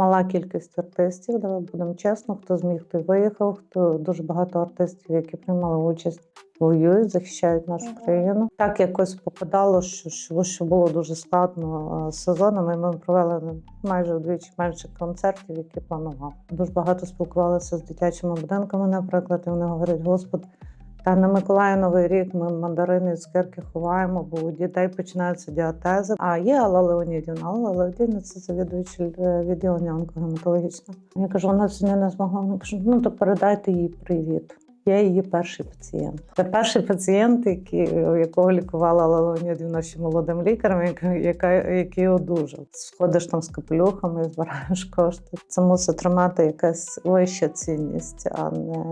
мала кількість артистів. Давай будемо чесно, хто зміг, той виїхав. Хто дуже багато артистів, які приймали участь, воюють, захищають нашу країну. Так якось попадало, що, що, що було дуже складно з сезонами. Ми провели майже вдвічі менше концертів, які планували. Дуже багато спілкувалися з дитячими будинками, наприклад, і вони говорять: Господи. Та на Миколая Новий рік ми мандарини і цукерки ховаємо, бо у дітей починаються діатези. А є Алла Леонідівна. Алла Леонідівна це завідувач е, відділення онкогематологічного. Я кажу, вона сьогодні не змогла. Вона каже, ну то передайте їй привіт. Я її перший пацієнт. Це перший пацієнт, який, якого лікувала Алла Леонідівна ще молодим лікарем, яка, який одужав. Сходиш там з капелюхами, збираєш кошти. Це мусить тримати якась вища цінність, а не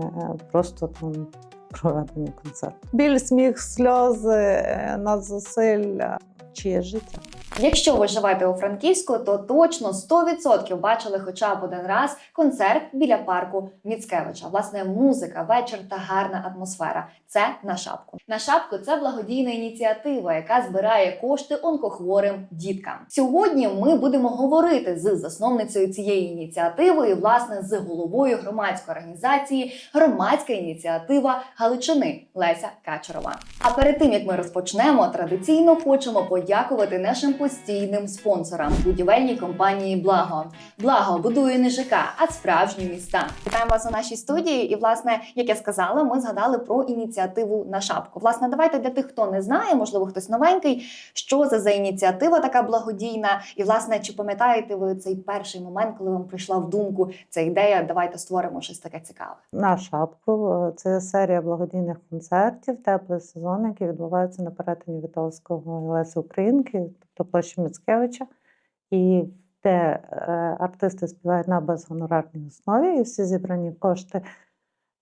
просто там проведення концерту. Біль, сміх, сльози, на надзусилля, чиє життя. Якщо ви живете у Франківську, то точно 100% бачили хоча б один раз концерт біля парку Міцкевича. Власне, музика, вечір та гарна атмосфера. Це на шапку. На шапку це благодійна ініціатива, яка збирає кошти онкохворим діткам. Сьогодні ми будемо говорити з засновницею цієї ініціативи, і власне з головою громадської організації Громадська ініціатива Галичини Леся Качерова. А перед тим як ми розпочнемо, традиційно хочемо подякувати нашим постійним спонсорам будівельній компанії Благо. Благо будує не ЖК, а справжні міста. Вітаємо вас у нашій студії. І, власне, як я сказала, ми згадали про ініціативу на шапку. Власне, давайте для тих, хто не знає, можливо, хтось новенький, що це за ініціатива така благодійна. І, власне, чи пам'ятаєте ви цей перший момент, коли вам прийшла в думку ця ідея? Давайте створимо щось таке цікаве. На шапку це серія благодійних концертів, теплий сезон, який відбувається на перетині Вітовського і Леси Українки, тобто площі Міцкевича, і де е, артисти співають на безгонорарній основі, і всі зібрані кошти,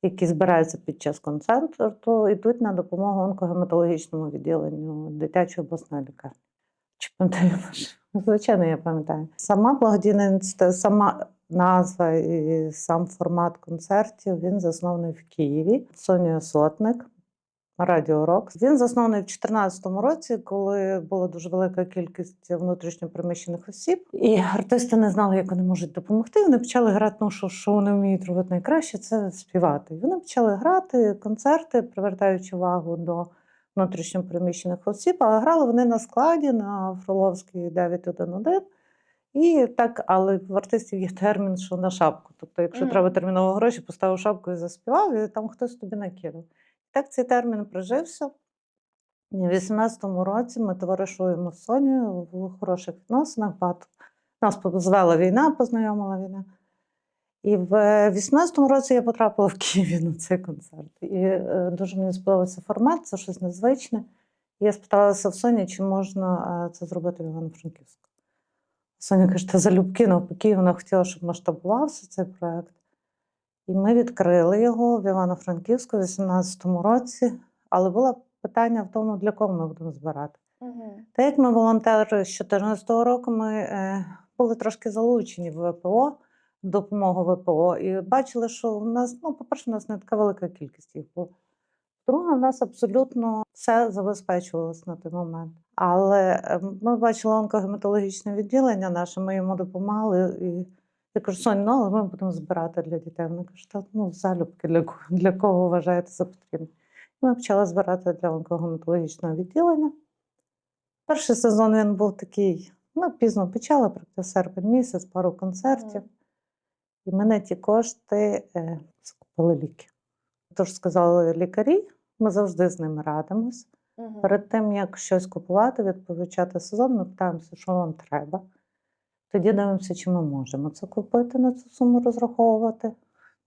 які збираються під час концерту, йдуть на допомогу онкогематологічному відділенню дитячої обласної лікарні. Чи пам'ятаєш? Звичайно, я пам'ятаю. Сама благодійна сама назва і сам формат концертів він заснований в Києві. Соня Сотник, Радіо Рок. Він заснований в 2014 році, коли була дуже велика кількість внутрішньопереміщених осіб, і артисти не знали, як вони можуть допомогти. Вони почали грати, ну що, що вони вміють робити найкраще, це співати. І вони почали грати концерти, привертаючи увагу до внутрішньопереміщених осіб, а грали вони на складі на Фроловській 911. І так, але в артистів є термін, що на шапку. Тобто, якщо Мгм. треба терміново гроші, поставив шапку і заспівав, і там хтось тобі накинув. Так цей термін прижився. І в 18-му році ми товаришуємо з Сонією в хороших відносинах. Багато нас звела війна, познайомила війна. І в 18-му році я потрапила в Києві на цей концерт. І е, дуже мені сподобався формат, це щось незвичне. І я спиталася в Соні, чи можна е, це зробити в Івано-Франківську. Соня каже, та залюбки навпаки, вона хотіла, щоб масштабувався цей проект. І ми відкрили його в Івано-Франківську в 18-му році, але було питання в тому, для кого ми будемо збирати. Та як ми волонтери з 2014 року, ми е, були трошки залучені в ВПО, допомогу ВПО, і бачили, що в нас, ну, по-перше, у нас не така велика кількість їх була. Друге, в нас абсолютно все забезпечувалося на той момент. Але е, ми бачили онкогематологічне відділення наше, ми йому допомагали. І я кажу, Сонь, ну але ми будемо збирати для дітей. Вони кажуть, «Та, ну, залюбки для кого, для кого вважаєте за потрібне. І ми почали збирати для онкогематологічного відділення. Перший сезон він був такий, ну, пізно почали, практично серпень місяць, пару концертів. І мене ті кошти е, закупили ліки. Тож сказали лікарі, ми завжди з ними радимося. Перед тим, як щось купувати, відповідати сезон, ми питаємося, що вам треба. Тоді дивимося, чи ми можемо це купити, на цю суму розраховувати.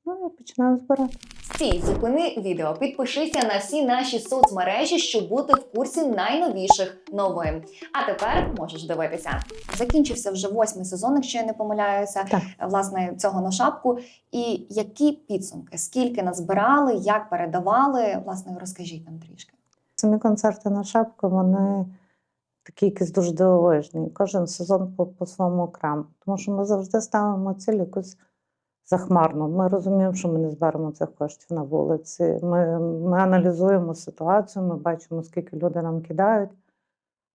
Ну і починаємо збирати. Стій, зупини відео, підпишися на всі наші соцмережі, щоб бути в курсі найновіших новин. А тепер можеш дивитися. Закінчився вже восьмий сезон, якщо я не помиляюся, Так. власне цього на шапку. І які підсумки? Скільки назбирали, як передавали? Власне, розкажіть нам трішки. Самі концерти на шапку, вони такі якісь дуже дивовижні. Кожен сезон по, своєму окремо. Тому що ми завжди ставимо ціль якусь захмарну. Ми розуміємо, що ми не зберемо цих коштів на вулиці. Ми, ми аналізуємо ситуацію, ми бачимо, скільки люди нам кидають,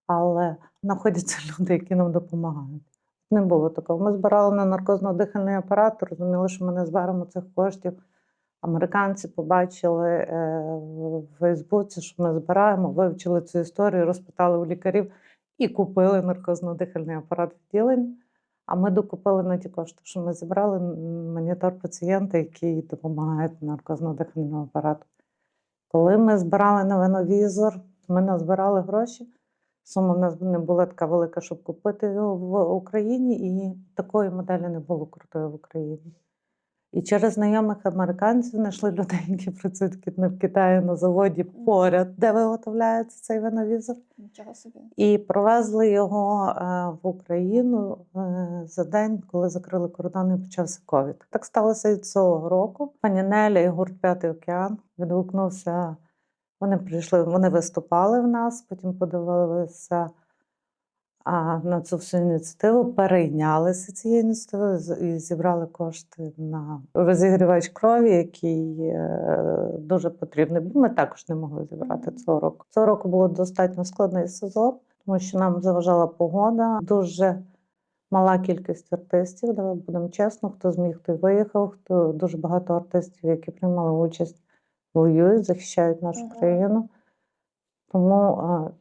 але знаходяться люди, які нам допомагають. Не було такого. Ми збирали на наркозно-дихальний апарат, розуміли, що ми не зберемо цих коштів. Американці побачили е, в Фейсбуці, що ми збираємо, вивчили цю історію, розпитали у лікарів і купили наркозно-дихальний апарат в відділенні. А ми докупили на ті кошти, що ми зібрали монітор пацієнта, який допомагає наркозно-дихальному апарату. Коли ми збирали на виновізор, ми назбирали гроші. Сума в нас не була така велика, щоб купити його в Україні, і такої моделі не було крутої в Україні. І через знайомих американців знайшли людей, які працюють в Китаї на заводі поряд, де виготовляється цей виновізор. Нічого собі. І привезли його е, в Україну е, за день, коли закрили кордони і почався ковід. Так сталося і цього року. Пані Неля і гурт П'ятий океан відгукнувся. Вони прийшли, вони виступали в нас, потім подивилися а, на цю всю ініціативу, перейнялися цією ініціативою і зібрали кошти на розігрівач крові, який е, дуже потрібний. Бо ми також не могли зібрати цього року. Цього року було достатньо складний сезон, тому що нам заважала погода. Дуже мала кількість артистів. Давай будемо чесно, хто зміг, той виїхав. Хто дуже багато артистів, які приймали участь, воюють, захищають нашу Мгм. країну. Тому е,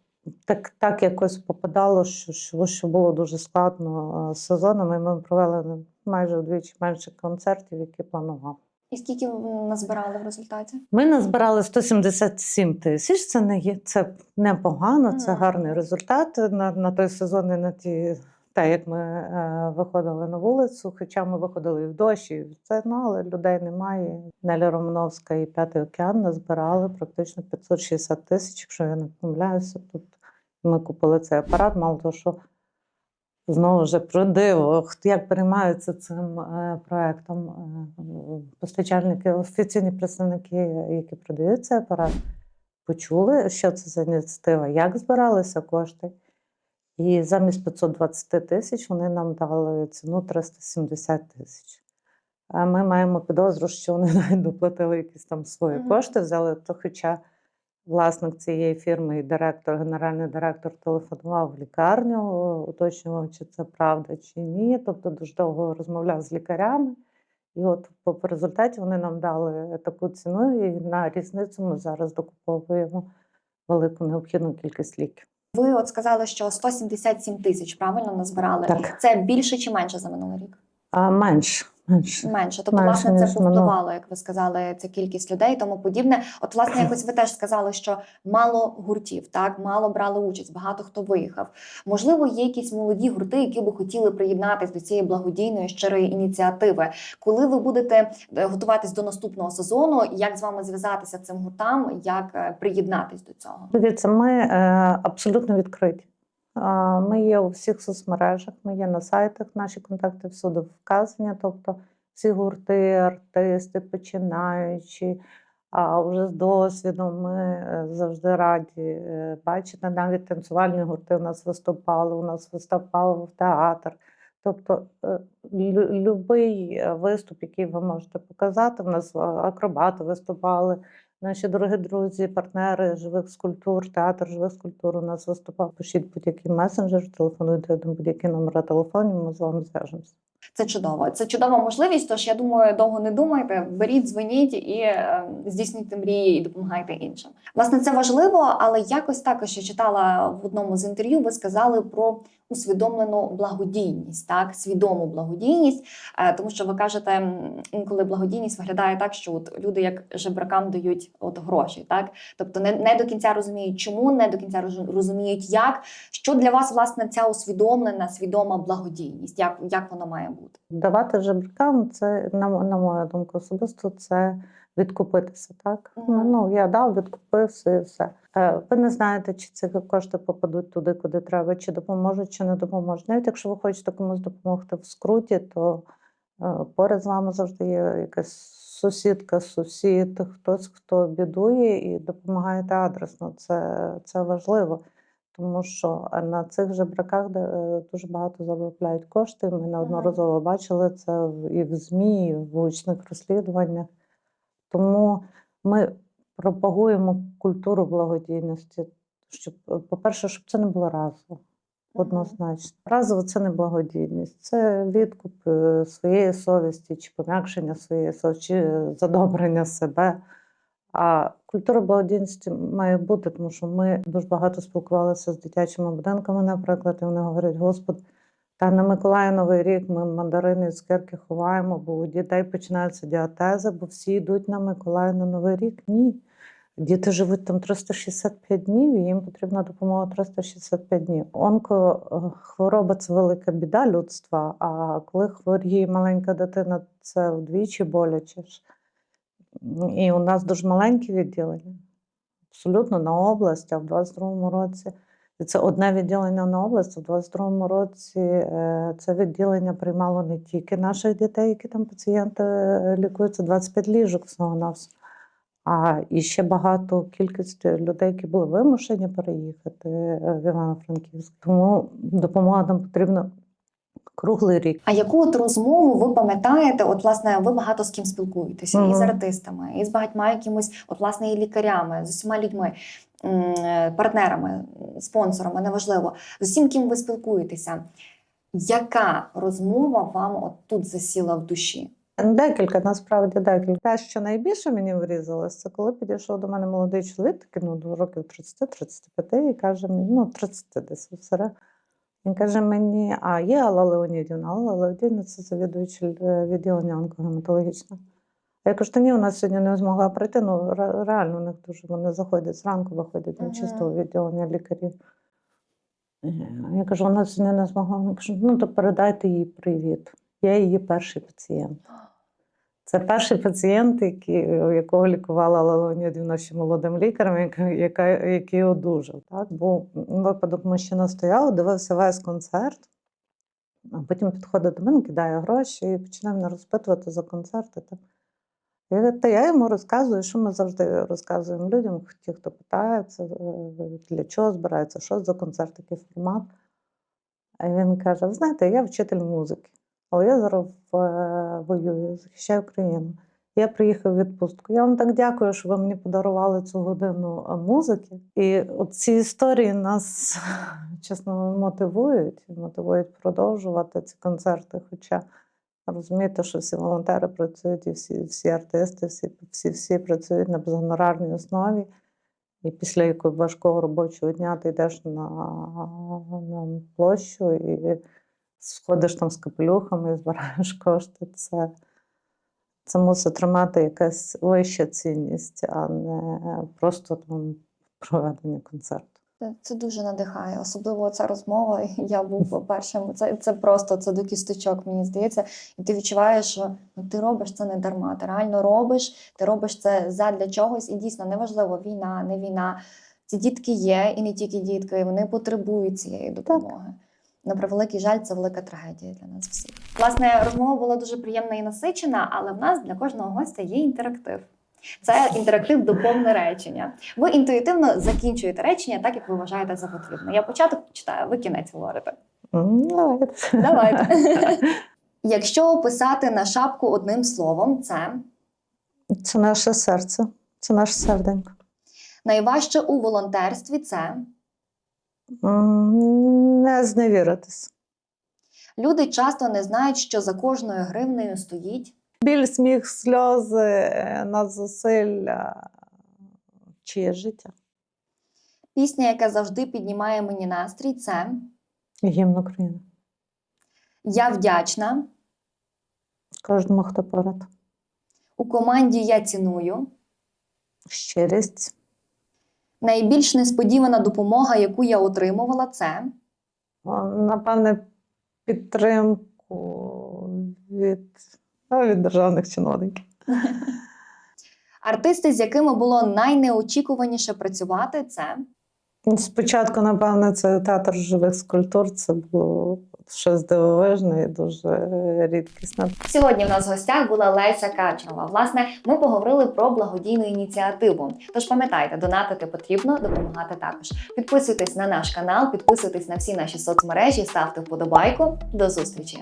так, так якось попадало, що, що, що було дуже складно е, з сезоном, і ми провели майже вдвічі менше концертів, які планував. І скільки ви назбирали в результаті? Ми назбирали 177 тисяч. Це не є це непогано, це гарний результат на, на той сезон і на ті. Те, як ми е, виходили на вулицю, хоча ми виходили і в дощ, і це, ну, але людей немає. Неля Романовська і П'ятий океан назбирали практично 560 тисяч, якщо я не помиляюся. Тут ми купили цей апарат, мало того, що знову ж про диво, як переймаються цим е, проектом е, постачальники, офіційні представники, які продають цей апарат, почули, що це за ініціатива, як збиралися кошти. І замість 520 тисяч вони нам дали ціну 370 тисяч. А ми маємо підозру, що вони навіть доплатили якісь там свої Мгм. кошти, взяли то, хоча власник цієї фірми і директор, генеральний директор телефонував в лікарню, уточнював, чи це правда, чи ні. Тобто дуже довго розмовляв з лікарями. І от по результаті вони нам дали таку ціну, і на різницю ми зараз докуповуємо велику необхідну кількість ліків. Ви от сказали, що 177 тисяч правильно назбирали. Так. Це більше чи менше за минулий рік? А менше, менше. Менше. Тобто, Менше, власне, це повпливало, як ви сказали, ця кількість людей тому подібне. От, власне, якось ви теж сказали, що мало гуртів, так мало брали участь, багато хто виїхав. Можливо, є якісь молоді гурти, які би хотіли приєднатись до цієї благодійної щирої ініціативи. Коли ви будете е, готуватись до наступного сезону, як з вами зв'язатися цим гуртам, як е, приєднатись до цього? Дивіться, ми е, абсолютно відкриті. Ми є у всіх соцмережах, ми є на сайтах, наші контакти всюди вказані. Тобто всі гурти, артисти, починаючи, а вже з досвідом ми е, завжди раді е, бачити. Навіть танцювальні гурти у нас виступали, у нас виступав театр. Тобто е, е, виступ, який ви можете показати, у нас акробати виступали. Наші дорогі друзі, партнери живих скульптур, театр живих скульптур у нас виступав. Пишіть будь-який месенджер, телефонуйте до будь-які номери телефонів, ми з вами зв'яжемося. Це чудово. Це чудова можливість. Тож я думаю, довго не думайте, беріть, дзвоніть і е, здійснюйте мрії і допомагайте іншим. Власне, це важливо, але якось також я читала в одному з інтерв'ю. Ви сказали про усвідомлену благодійність, так свідому благодійність, Е, тому що ви кажете, інколи благодійність виглядає так, що от люди як жебракам дають от гроші, так? Тобто не, не до кінця розуміють, чому не до кінця роз- розуміють, як. Що для вас власне ця усвідомлена свідома благодійність, як, як вона має бути. Давати жебракам це, на, на мою думку, особисто це відкупитися. Так? Мгм. Ну, я дав, відкупився і все. Е, Ви не знаєте, чи ці кошти попадуть туди, куди треба, чи допоможуть, чи не допоможуть. Навіть якщо ви хочете комусь допомогти в скруті, то е, поряд з вами завжди є якась сусідка, сусід, хтось, хто бідує і допомагаєте адресно. Це, це важливо. Тому що на цих жебраках де, е, дуже багато заробляють кошти. Ми неодноразово бачили це і в ЗМІ, і в гучних розслідуваннях. Тому ми пропагуємо культуру благодійності, щоб, е, по-перше, щоб це не було разово. однозначно. Разово це не благодійність, це відкуп е, своєї совісті, чи пом'якшення своєї совісті, чи задобрення себе. А культура благодійності має бути, тому що ми дуже багато спілкувалися з дитячими будинками, наприклад, і вони говорять: Господи, та на Миколая Новий рік ми мандарини і цукерки ховаємо, бо у дітей починаються діатези, бо всі йдуть на Миколая на Новий рік. Ні. Діти живуть там 365 днів, і їм потрібна допомога 365 днів. Онкохвороба це велика біда людства. А коли хворіє маленька дитина, це вдвічі боляче. І у нас дуже маленькі відділення, абсолютно на область, а в 22-му році. Це одне відділення на область, в 22-му році е, це відділення приймало не тільки наших дітей, які там пацієнти е, лікуються, 25 ліжок всього нас. А і ще багато кількість людей, які були вимушені переїхати е, в Івано-Франківськ. Тому допомога нам потрібна круглий рік. А яку от розмову ви пам'ятаєте? От, власне, ви багато з ким спілкуєтеся, і з артистами, і з багатьма якимось, от, власне, і лікарями, з усіма людьми, партнерами, спонсорами, неважливо, з усім, ким ви спілкуєтеся. Яка розмова вам от тут засіла в душі? Декілька, насправді декілька. Те, що найбільше мені врізалось, це коли підійшов до мене молодий чоловік, такий ну, років 30-35, і каже мені, ну, 30 десь всередині. Він каже мені, а є Алла Леонідівна. Алла Леонідівна це завідуюча е, відділення онкогематологічного. Я кажу, та ні, вона сьогодні не змогла прийти. Ну, реально, у них дуже вони заходять зранку, виходять на Мгм. чисто відділення лікарів. Е, Я кажу, вона сьогодні не змогла. Вона каже, ну то передайте їй привіт. Я її перший пацієнт. Це перший пацієнт, який, якого лікувала Леонідівна ще молодим лікарем, яка, який одужав. Так? Бо випадок мужчина стояв, дивився весь концерт, а потім підходить до мене, кидає гроші і починає мене розпитувати за концерти. Так? Говорю, та я йому розказую, що ми завжди розказуємо людям, ті, хто питається, е, для чого збирається, що за концерт, який формат. А він каже: ви знаєте, я вчитель музики, але я зараз воюю, захищаю країну. Я приїхав у відпустку. Я вам так дякую, що ви мені подарували цю годину е, музики. І от ці історії нас чесно мотивують, мотивують продовжувати ці концерти. Хоча розумієте, що всі волонтери працюють, і всі, всі артисти, всі, всі, всі працюють на безгонорарній основі. І після якого важкого робочого дня ти йдеш на, на площу і сходиш там з капелюхами і збираєш кошти. Це, це мусить тримати якась вища цінність, а не просто там проведення концерту. Це, дуже надихає, особливо ця розмова. Я був першим. Це, це просто це до кісточок, мені здається. І ти відчуваєш, що ну, ти робиш це не дарма. Ти реально робиш, ти робиш це задля чогось, і дійсно неважливо, війна, не війна. Ці дітки є, і не тільки дітки, вони потребують цієї допомоги. На превеликий жаль, це велика трагедія для нас всіх. Власне, розмова була дуже приємна і насичена, але в нас для кожного гостя є інтерактив. Це інтерактив доповне речення. Ви інтуїтивно закінчуєте речення так, як ви вважаєте за потрібне. Я початок читаю, ви кінець говорите. Давайте. Давайте. Якщо описати на шапку одним словом, це Це наше серце, це наше серденько. найважче у волонтерстві це Не зневіритись. люди часто не знають, що за кожною гривнею стоїть. Біль, сміх, сльози, е, надзусилля, чиє життя. Пісня, яка завжди піднімає мені настрій, це Гімн України. Я вдячна. Кожному, хто поряд. У команді я ціную. Щирість, Найбільш несподівана допомога, яку я отримувала, це напевне, підтримку від, а, від державних чиновників. артисти, з якими було найнеочікуваніше працювати, це Ну, Спочатку, напевне, це театр живих скульптур. Це було щось дивовижне і дуже рідкісне. Сьогодні в нас в гостях була Леся Качнова. Власне, ми поговорили про благодійну ініціативу. Тож пам'ятайте, донатити потрібно, допомагати також. Підписуйтесь на наш канал, підписуйтесь на всі наші соцмережі, ставте вподобайку. До зустрічі!